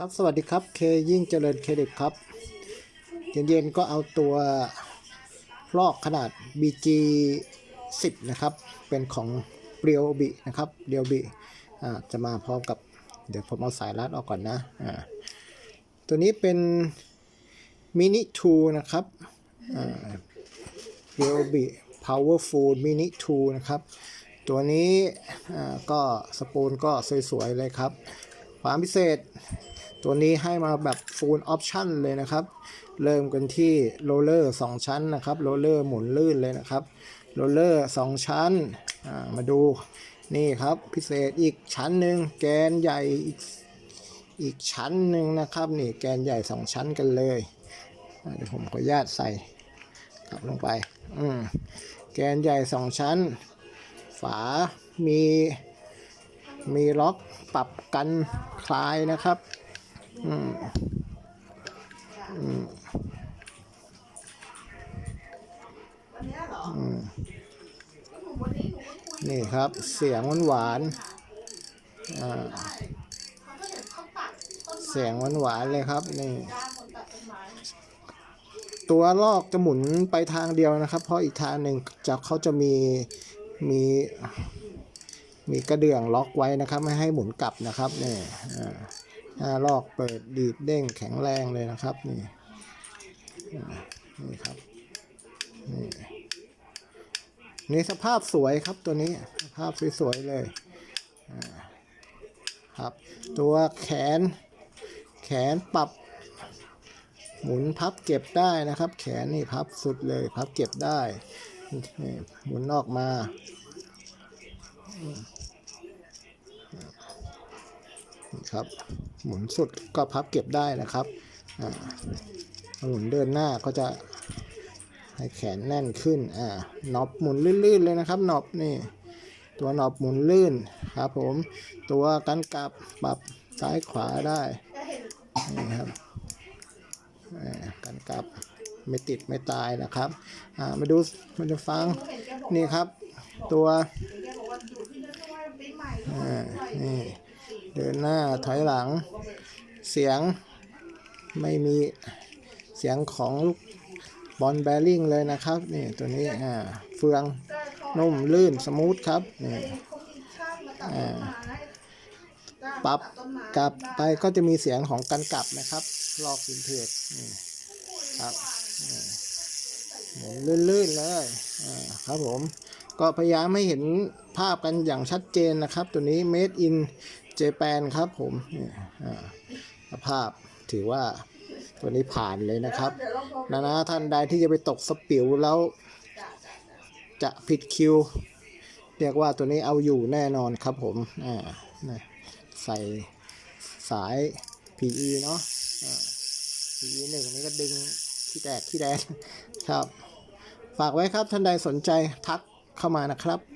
ครับสวัสดีครับเคยิ่งเจริญเครดิตครับ เย็นๆก็เอาตัวลอกขนาด BG 10 นะครับ เป็นของเรียวบินะครับเรียวบิอ่าจะมาพร้อมกับเดี๋ยวผมเอาสายรัดออกก่อนนะอ่าตัวนี้เป็นมินิ2นะครับอ่าเรียวบิ powerful mini 2นะครับ ตัวนี้อ่าก็สปูลก็สวยๆเลยครับ ความพิเศษ ตัวนี้ให้มาแบบ full option เลยนะครับ เริ่มกันที่โรลเลอร์2ชั้นนะครับโรลเลอร์หมุนลื่นเลยนะครับโรลเลอร์2ชั้นมาดูนี่ครับพิเศษอีกชั้นหนึ่งแกนใหญ่อีกอีกชั้นหนึ่งนะครับนี่แกนใหญ่ 2 ชั้นกันเลยเดี๋ยวผมขออนุญาตใส่กลับลงไปอืมแกนใหญ่ 2 ชั้น ฝามี มีล็อกปรับกันคลายนะครับอืมอืมอืมนี่ครับเสียงหวานหวานๆอ่าเสียงหวานหวานเลยครับนี่ตัวลอกจะหมุนไปทางเดียวนะครับ เพราะอีกทางหนึ่งจะเขาจะมีมี มีกระเดื่องล็อกไว้นะครับ ไม่ให้หมุนกลับนะครับนี่หน้าลอกเปิดดีดเด้งแข็งแรงเลยนะครับนี่นี่ครับนี่นี่สภาพสวยครับตัวนี้สภาพสวยๆเลยครับ ตัวแขน แขนปรับหมุนพับเก็บได้นะครับ แขนนี่พับสุดเลยพับเก็บได้หมุนออกมา ครับ หมุนสุดก็พับเก็บได้นะครับหมุนเดินหน้าก็จะให้แขนแน่นขึ้นอ่าน็อบหมุนลื่นๆเลยนะครับน็อบนี่ ตัวน็อบหมุนลื่นครับผมตัวกันกลับปรับซ้ายขวาได้นี่ครับกันกลับไม่ติดไม่ตายนะครับอ่ามาดูมาดูฟังนี่ครับ ตัวอ่านี่ เดินหน้าถอยหลัง เสียงไม่มีเสียงของลูกบอลแบริ่งเลยนะครับนี่ตัวนี้อ่าเฟืองนุ่มลื่นสมูทครับนี่อ่าปรับกลับไปก็จะมีเสียงของกันกลับนะครับ ลอกวินเทจนี่ครับหมุนลื่นๆเลยอ่าครับผม ก็พยายามให้เห็นภาพกันอย่างชัดเจนนะครับ ตัวนี้ made in Japan ครับผมภาพถือว่าตัวนี้ผ่านเลยนะครับนะนะท่านใดที่จะไปตกสปิวแล้ว จะผิดคิว เรียกว่าตัวนี้เอาอยู่แน่นอนครับผมอ่าใส่สาย PE เนาะ PE หนึ่งนี่ก็ดึงที่แตกที่แดนครับ ฝากไว้ครับท่านใดสนใจทัก เข้ามานะครับ